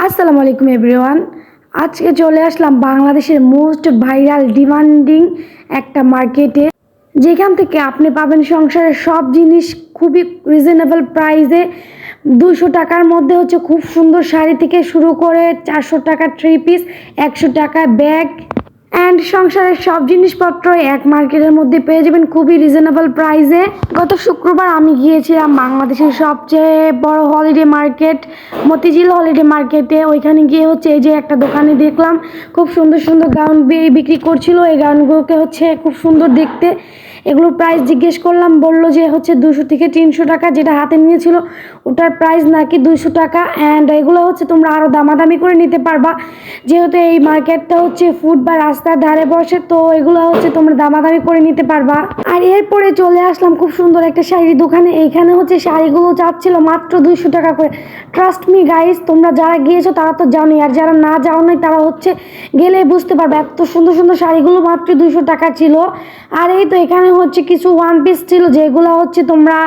আসসালামু আলাইকুম এভরিওয়ান আজকে চলে আসলাম বাংলাদেশের মোস্ট ভাইরাল ডিমান্ডিং একটা মার্কেটে যেখান থেকে আপনি পাবেন সংসারের সব জিনিস খুবই রিজনেবল প্রাইসে দুশো টাকার মধ্যে হচ্ছে খুব সুন্দর শাড়ি থেকে শুরু করে চারশো টাকা থ্রি পিস একশো টাকা ব্যাগ অ্যান্ড সংসারের সব জিনিসপত্র এক মার্কেটের মধ্যে পেয়ে যাবেন খুবই রিজনেবল প্রাইসে গত শুক্রবার আমি গিয়েছিলাম বাংলাদেশের সবচেয়ে বড় হলিডে মার্কেট মতিঝিল হলিডে মার্কেটে ওইখানে গিয়ে হচ্ছে এই যে একটা দোকানে দেখলাম, খুব সুন্দর সুন্দর গাউন বিক্রি করছিল। এই গাউনগুলোকে হচ্ছে খুব সুন্দর দেখতে। এগুলো প্রাইস জিজ্ঞেস করলাম, বলল যে হচ্ছে দুশো থেকে তিনশো টাকা যেটা হাতে নিয়েছিল, ওটার প্রাইস নাকি দুশো টাকা। অ্যান্ড এগুলো হচ্ছে তোমরা আরও দামাদামি করে নিতে পারবা। যেহেতু এই মার্কেটটা হচ্ছে ফুড বা রাস্তার ধারে বসে, তো এগুলো হচ্ছে তোমরা দামাদামি করে নিতে পারবা। আর এরপরে চলে আসলাম খুব সুন্দর একটা শাড়ির দোকানে। এইখানে হচ্ছে শাড়িগুলো চাচ্ছিল মাত্র দুইশো টাকা করে। ট্রাস্ট মি গাইস তোমরা যারা গিয়েছো তারা তো জানোই, আর যারা না যাও নাই, তারা হচ্ছে গেলে বুঝতে পারবে। এত সুন্দর সুন্দর শাড়িগুলো মাত্র দুইশো টাকা ছিল। আর এই তো এখানে হচ্ছে কিছু ওয়ান পিস ছিল, যেগুলো হচ্ছে তোমরা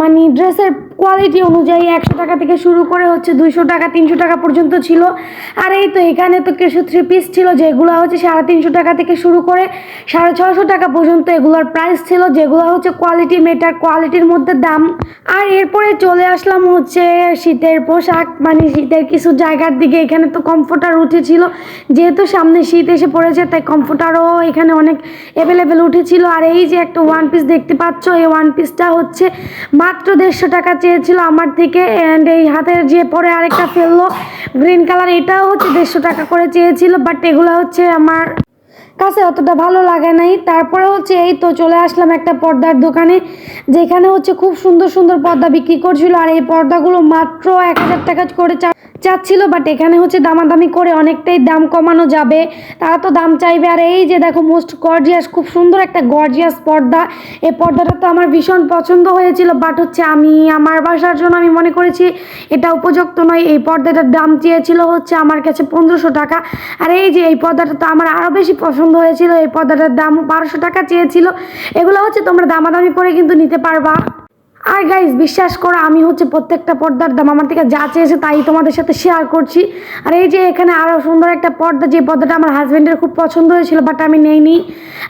মানে ড্রেসের কোয়ালিটি অনুযায়ী একশো টাকা থেকে শুরু করে হচ্ছে দুইশো টাকা, তিনশো টাকা পর্যন্ত ছিল। আর এই তো এখানে তো কিছু থ্রি পিস ছিল, যেগুলো হচ্ছে সাড়ে তিনশো টাকা থেকে শুরু করে সাড়ে ছশো টাকা পর্যন্ত এগুলোর প্রাইস ছিল, যেগুলো হচ্ছে কোয়ালিটি মেটার কোয়ালিটির মধ্যে দাম। আর এরপরে চলে আসলাম হচ্ছে শীতের পোশাক মানে শীতের কিছু জায়গার দিকে। এখানে তো কমফোর্টার উঠেছিল, যেহেতু সামনে শীত এসে পড়েছে, তাই কমফোর্টারও এখানে অনেক অ্যাভেলেবেল উঠেছিল। আর এই যে একটা ওয়ান পিস দেখতে পাচ্ছ, এই ওয়ান পিসটা হচ্ছে মাত্র দেড়শো টাকা চেয়েছিল আমার থেকে অ্যান্ড এই হাতের যে পরে আরেকটা ফেলল গ্রিন কালার এটাও হচ্ছে দেড়শো টাকা করে চেয়েছিল বাট এগুলো হচ্ছে আমার কাছে অতটা ভালো লাগে নাই। তারপরে হচ্ছে এই তো চলে আসলাম একটা পর্দার দোকানে, যেখানে হচ্ছে খুব সুন্দর সুন্দর পর্দা বিক্রি করছিল। আর এই পর্দাগুলো মাত্র এক হাজার টাকা করে চাচ্ছিল বাট এখানে হচ্ছে দামাদামি করে অনেকটাই দাম কমানো যাবে। তারা তো দাম চাইবে। আর এই যে দেখো মোস্ট গর্জিয়াস খুব সুন্দর একটা গর্জিয়াস পর্দা। এই পর্দাটা তো আমার ভীষণ পছন্দ হয়েছিল বাট হচ্ছে আমি, আমার বাসার জন্য আমি মনে করেছি এটা উপযুক্ত নয়। এই পর্দাটার দাম চেয়েছিল হচ্ছে আমার কাছে পনেরোশো টাকা। আর এই যে, এই পর্দাটা তো আমার আরও বেশি পছন্দ হয়েছিল, এই পর্দাটার দাম বারোশো টাকা চেয়েছিল। এগুলো হচ্ছে তোমরা দামাদামি করে কিন্তু নিতে পারবা। আর গাইজ বিশ্বাস করো, আমি হচ্ছে প্রত্যেকটা পর্দার দাম, আমার থেকে যা চেয়েছে তাই তোমাদের সাথে শেয়ার করছি। আর এই যে এখানে আরও সুন্দর একটা পর্দা, যে পর্দাটা আমার হাজব্যান্ডের খুব পছন্দ হয়েছিল বাট আমি নেইনি।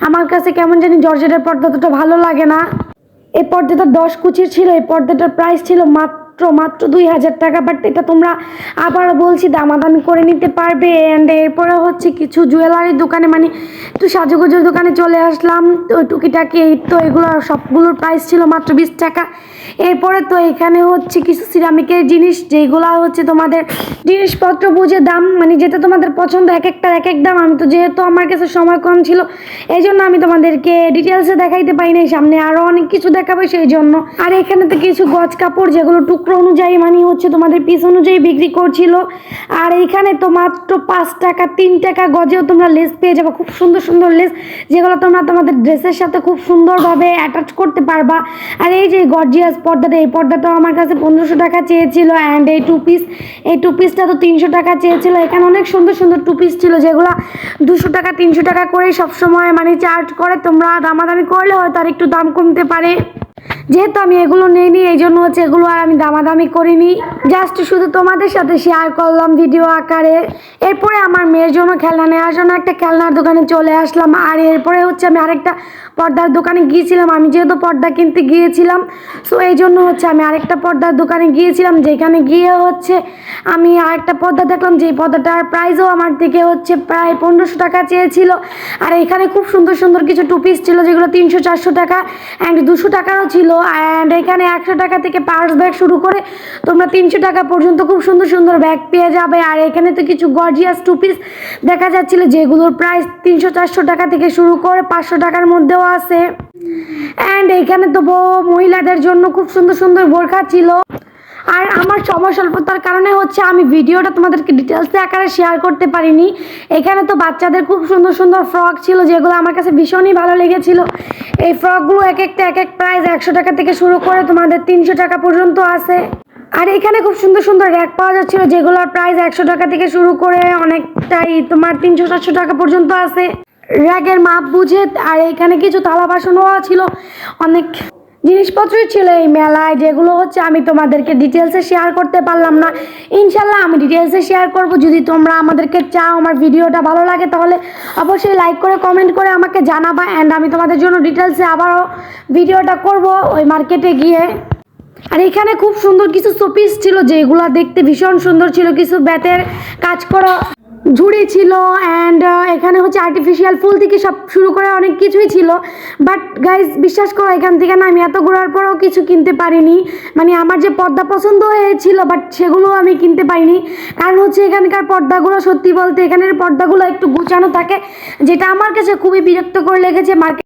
আমার কাছে কেমন জানি জর্জেটের পর্দা অতটা ভালো লাগে না। এই পর্দাটা দশ কুচির ছিল, এই পর্দাটার প্রাইস ছিল মাত্র মাত্র মাত্র দুই হাজার টাকা বাট এটা তোমরা আবারও বলছি, দামাদামি করে নিতে পারবে। অ্যান্ড এরপরে হচ্ছে কিছু জুয়েলারির দোকানে মানে একটু সাজুগুজুর দোকানে চলে আসলাম। তো টুকিটাকি তো এগুলো সবগুলোর প্রাইস ছিল মাত্র বিশ টাকা। এরপরে তো এখানে হচ্ছে কিছু সিরামিকের জিনিস, যেগুলো হচ্ছে তোমাদের জিনিসপত্র বুঝে দাম মানে যেটা তোমাদের পছন্দ এক একটার এক এক দাম। আমি তো যেহেতু আমার কাছে সময় কম ছিল এই জন্য আমি তোমাদেরকে ডিটেলসে দেখাইতে পারি নাই, সামনে আরও অনেক কিছু দেখাবে সেই জন্য আর এখানে তো কিছু গজ কাপড়, যেগুলো টুকরো অনুযায়ী মানে হচ্ছে তোমাদের পিস অনুযায়ী বিক্রি করছিল। আর এইখানে তো মাত্র পাঁচ টাকা, তিন টাকা গজেও তোমরা লেস পেয়ে যাবে, খুব সুন্দর সুন্দর লেস যেগুলো তোমরা তোমাদের ড্রেসের সাথে খুব সুন্দরভাবে অ্যাটাচ করতে পারবা। আর এই যে গর্জিয়াস পর্দাটা এই পর্দাটাও আমার কাছে পনেরোশো টাকা চেয়েছিল অ্যান্ড এই টু পিস এই টু পিসটা তো তিনশো টাকা চেয়েছিল। এখানে অনেক সুন্দর সুন্দর টু পিস ছিল, যেগুলো দুশো টাকা, তিনশো টাকা করেই সবসময় মানে চার্জ করে। তোমরা দামাদামি করলে হয়তো আর একটু দাম কমতে পারে। যেহেতু আমি এগুলো নেইনি এই জন্য হচ্ছে এগুলো আর আমি দামাদামি করিনি। জাস্ট শুধু তোমাদের সাথে শেয়ার করলাম ভিডিও আকারে। এরপরে আমার মেয়ের জন্য খেলনা নেওয়ার জন্য একটা খেলনার দোকানে চলে আসলাম। আর এরপরে হচ্ছে আমি আরেকটা পর্দার দোকানে গিয়েছিলাম। আমি যেহেতু পর্দা কিনতে গিয়েছিলাম সো এই জন্য হচ্ছে আমি আরেকটা পর্দার দোকানে গিয়েছিলাম। যেখানে গিয়ে হচ্ছে আমি আরেকটা পর্দা দেখলাম। যেই পর্দাটার প্রাইসও আমার থেকে হচ্ছে প্রায় পনেরোশো টাকা চেয়েছিল। আর এখানে খুব সুন্দর সুন্দর কিছু টুপিস ছিল, যেগুলো তিনশো চারশো টাকা অ্যান্ড দুশো টাকারও ছিল। অ্যান্ড এখানে একশো টাকা থেকে পার্স ব্যাগ শুরু করে তোমরা তিনশো টাকা পর্যন্ত খুব সুন্দর সুন্দর ব্যাগ পেয়ে যাবে। আর এখানে তো কিছু গর্জিয়াস টু পিস দেখা যাচ্ছিল, যেগুলোর প্রাইস তিনশো চারশো টাকা থেকে শুরু করে পাঁচশো টাকার মধ্যেও আছে। অ্যান্ড এখানে তো মহিলাদের জন্য খুব সুন্দর সুন্দর বোরখা ছিল। আর আমার সময় স্বল্পতার কারণে হচ্ছে আমি ভিডিওটা তোমাদেরকে ডিটেলসে আকারে শেয়ার করতে পারিনি। এখানে তো বাচ্চাদের খুব সুন্দর সুন্দর ফ্রক ছিল, যেগুলো আমার কাছে ভীষণই ভালো লেগেছিল। এই ফ্রকগুলো এক একটা, এক এক প্রাইস একশো টাকা থেকে শুরু করে তোমাদের তিনশো টাকা পর্যন্ত আছে। আর এখানে খুব সুন্দর সুন্দর র্যাক পাওয়া যাচ্ছিল, যেগুলোর প্রাইস একশো টাকা থেকে শুরু করে অনেকটাই তোমার তিনশো চারশো টাকা পর্যন্ত আছে। র্যাকের মাপ বুঝে, আর এখানে কিছু থালা বাসনও ছিল, অনেক জিনিসপত্রই ছিল এই মেলায়, যেগুলো হচ্ছে আমি তোমাদেরকে ডিটেলসে শেয়ার করতে পারলাম না। ইনশাল্লাহ আমি ডিটেলসে শেয়ার করব। যদি তোমরা আমাদেরকে চাও, আমার ভিডিওটা ভালো লাগে, তাহলে অবশ্যই লাইক করে কমেন্ট করে আমাকে জানাবা। অ্যান্ড আমি তোমাদের জন্য ডিটেলসে আবারও ভিডিওটা করব ওই মার্কেটে গিয়ে। আর এখানে খুব সুন্দর কিছু শোপিস ছিল, যেগুলো দেখতে ভীষণ সুন্দর ছিল। কিছু বেতের কাজ করা ঝুড়ি ছিল অ্যান্ড এখানে হচ্ছে আর্টিফিশিয়াল ফুল থেকে সব শুরু করে অনেক কিছুই ছিল। বাট গাইজ বিশ্বাস করো, এখান থেকে না আমি এত ঘোরার পরেও কিছু কিনতে পারিনি। মানে আমার যে পর্দা পছন্দ হয়েছিল বাট সেগুলো আমি কিনতে পারিনি। কারণ হচ্ছে এখানকার পর্দাগুলো সত্যি বলতে এখানের পর্দাগুলো একটু গুছানো থাকে, যেটা আমার কাছে খুবই বিরক্ত করে লেগেছে। মার্কেট